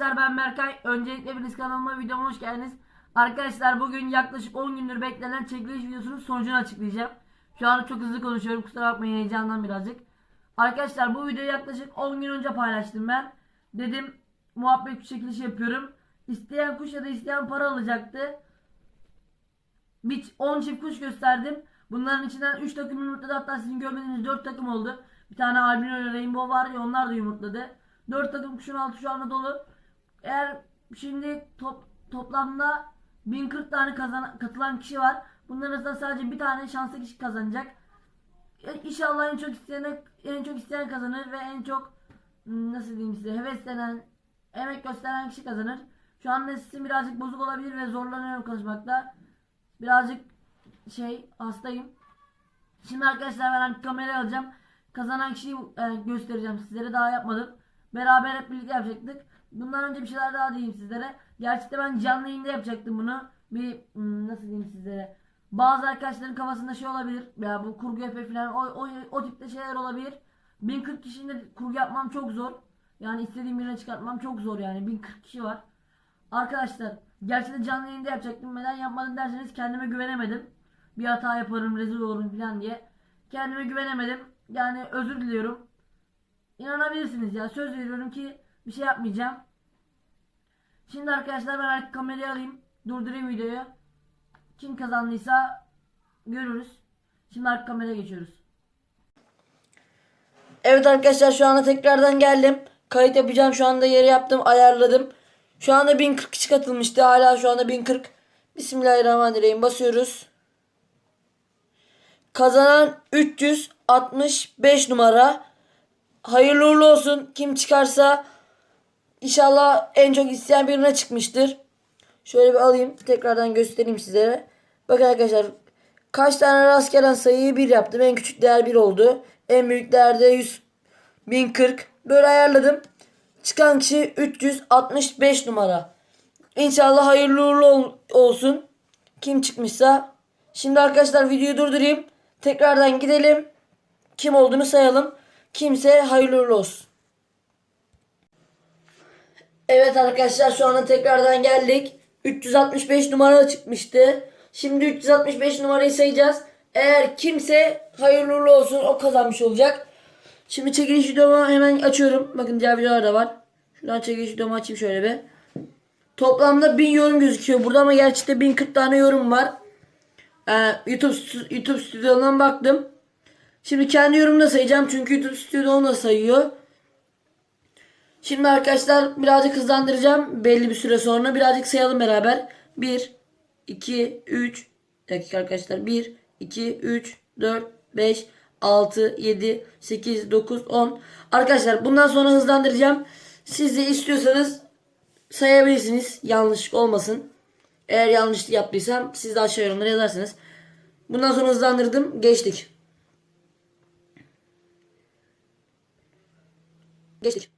arkadaşlar ben Berkay. Öncelikle hepiniz kanalıma videoma hoş geldiniz. Arkadaşlar bugün yaklaşık 10 gündür beklenen çekiliş videosunun sonucunu açıklayacağım. Şu an çok hızlı konuşuyorum kusura bakmayın heyecandan birazcık. Arkadaşlar bu videoyu yaklaşık 10 gün önce paylaştım ben. Dedim muhabbet çekilişi yapıyorum. İsteyen kuş ya da isteyen para alacaktı. Bir 10 çift kuş gösterdim. Bunların içinden 3 takım yumurtladı. Hatta sizin görmediğiniz 4 takım oldu. Bir tane albino rainbow var ya onlar da yumurtladı. 4 takım kuşun altı şu anda dolu. Eğer şimdi top, toplamda 1040 tane kazan, katılan kişi var. Bunların arasında sadece bir tane şanslı kişi kazanacak. E, İnşallah en çok isteyene en çok isteyen kazanır ve en çok hmm, nasıl diyeyim size heveslenen, emek gösteren kişi kazanır. Şu anda sesim birazcık bozuk olabilir ve zorlanıyorum konuşmakta. Birazcık şey hastayım. Şimdi arkadaşlar ben kamerayı alacağım. Kazanan kişiyi e, göstereceğim sizlere. Daha yapmadım. Beraber hep birlikte yapacaktık. Bundan önce bir şeyler daha diyeyim sizlere. Gerçekte ben canlı yayında yapacaktım bunu. Bir hmm, nasıl diyeyim sizlere. Bazı arkadaşların kafasında şey olabilir. Ya bu kurgu yapıyor falan. O, o, o tipte şeyler olabilir. 1040 kişinin kurgu yapmam çok zor. Yani istediğim birine çıkartmam çok zor yani. 1040 kişi var. Arkadaşlar gerçekten canlı yayında yapacaktım. Neden yapmadım derseniz kendime güvenemedim. Bir hata yaparım, rezil olurum falan diye. Kendime güvenemedim. Yani özür diliyorum. İnanabilirsiniz ya. Söz veriyorum ki bir şey yapmayacağım. Şimdi arkadaşlar ben artık kamerayı alayım. Durdurayım videoyu. Kim kazandıysa görürüz. Şimdi artık kameraya geçiyoruz. Evet arkadaşlar şu anda tekrardan geldim. Kayıt yapacağım. Şu anda yeri yaptım. Ayarladım. Şu anda 1040 kişi katılmıştı. Hala şu anda 1040. Bismillahirrahmanirrahim. Basıyoruz. Kazanan 365 numara. Hayırlı uğurlu olsun. Kim çıkarsa inşallah en çok isteyen birine çıkmıştır. Şöyle bir alayım. Tekrardan göstereyim sizlere. Bakın arkadaşlar. Kaç tane rast gelen sayıyı 1 yaptım. En küçük değer 1 oldu. En büyük değer de 100 1040. Böyle ayarladım. Çıkan kişi 365 numara. İnşallah hayırlı uğurlu ol- olsun. Kim çıkmışsa. Şimdi arkadaşlar videoyu durdurayım. Tekrardan gidelim. Kim olduğunu sayalım. Kimse hayırlı olsun. Evet arkadaşlar şu anda tekrardan geldik. 365 numara çıkmıştı. Şimdi 365 numarayı sayacağız. Eğer kimse hayırlı olsun o kazanmış olacak. Şimdi çekiliş videomu hemen açıyorum. Bakın diğer videolar da var. Şuradan çekiliş videomu açayım şöyle bir. Toplamda 1000 yorum gözüküyor burada ama gerçekte 1040 tane yorum var. Ee, YouTube YouTube stüdyodan baktım. Şimdi kendi yorumumu da sayacağım çünkü YouTube stüdyo onu da sayıyor. Şimdi arkadaşlar birazcık hızlandıracağım belli bir süre sonra. Birazcık sayalım beraber. 1, 2, 3, dakika arkadaşlar. 1, 2, 3, 4, 5, 6, 7, 8, 9, 10. Arkadaşlar bundan sonra hızlandıracağım. Siz de istiyorsanız sayabilirsiniz. Yanlışlık olmasın. Eğer yanlış yaptıysam siz de aşağı yorumlara yazarsınız. Bundan sonra hızlandırdım. Geçtik. Geçtik.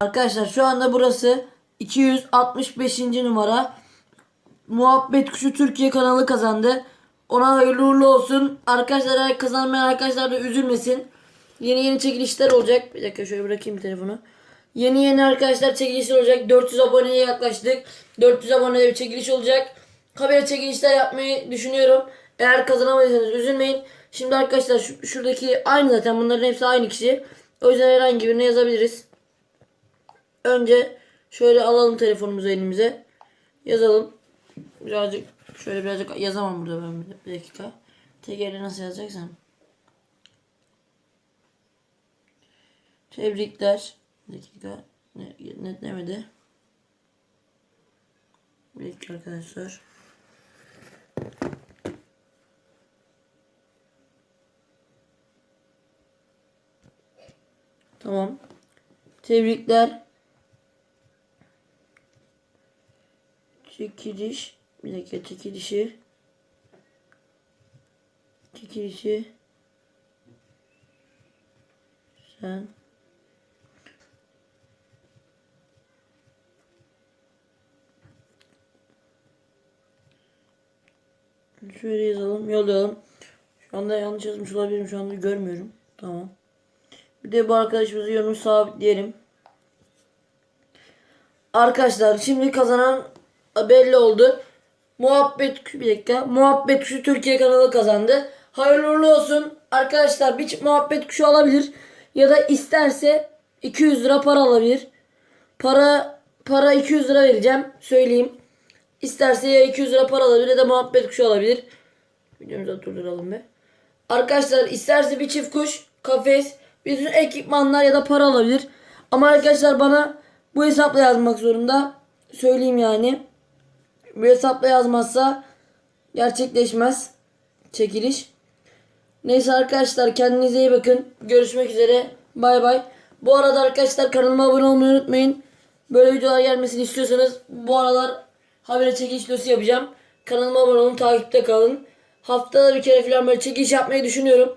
Arkadaşlar şu anda burası 265. numara. Muhabbet Kuşu Türkiye kanalı kazandı. Ona hayırlı uğurlu olsun. Arkadaşlar kazanmayan arkadaşlar da üzülmesin. Yeni yeni çekilişler olacak. Bir dakika şöyle bırakayım telefonu. Yeni yeni arkadaşlar çekilişler olacak. 400 aboneye yaklaştık. 400 abonede bir çekiliş olacak. Habere çekilişler yapmayı düşünüyorum. Eğer kazanamadıysanız üzülmeyin. Şimdi arkadaşlar şu, şuradaki aynı zaten bunların hepsi aynı kişi. O yüzden herhangi birine yazabiliriz. Önce şöyle alalım telefonumuzu elimize. Yazalım. Birazcık şöyle birazcık yazamam burada ben bir- dakika. TGR'i nasıl yazacaksam. Tebrikler. Bir dakika. Ne, netlemedi. Bir dakika arkadaşlar. Tamam. Tebrikler. Çekiliş. Bir dakika çekilişi. Çekilişi. Sen. Şöyle yazalım, yollayalım. Şu anda yanlış yazmış olabilirim. Şu anda görmüyorum. Tamam. Bir de bu arkadaşımızı yorumu sabitleyelim. Arkadaşlar şimdi kazanan belli oldu. Muhabbet bir dakika. Muhabbet kuşu Türkiye kanalı kazandı. Hayırlı uğurlu olsun. Arkadaşlar bir muhabbet kuşu alabilir. Ya da isterse 200 lira para alabilir. Para para 200 lira vereceğim. Söyleyeyim. İsterse ya 200 lira para alabilir ya da muhabbet kuşu alabilir. Videomuzu durduralım be. Arkadaşlar isterse bir çift kuş, kafes, bütün ekipmanlar ya da para alabilir. Ama arkadaşlar bana bu hesapla yazmak zorunda. Söyleyeyim yani. Bu hesapla yazmazsa gerçekleşmez çekiliş. Neyse arkadaşlar kendinize iyi bakın. Görüşmek üzere. Bay bay. Bu arada arkadaşlar kanalıma abone olmayı unutmayın. Böyle videolar gelmesini istiyorsanız bu aralar habere çekiliş videosu yapacağım. Kanalıma abone olun takipte kalın. Haftada bir kere falan böyle çekiliş yapmayı düşünüyorum.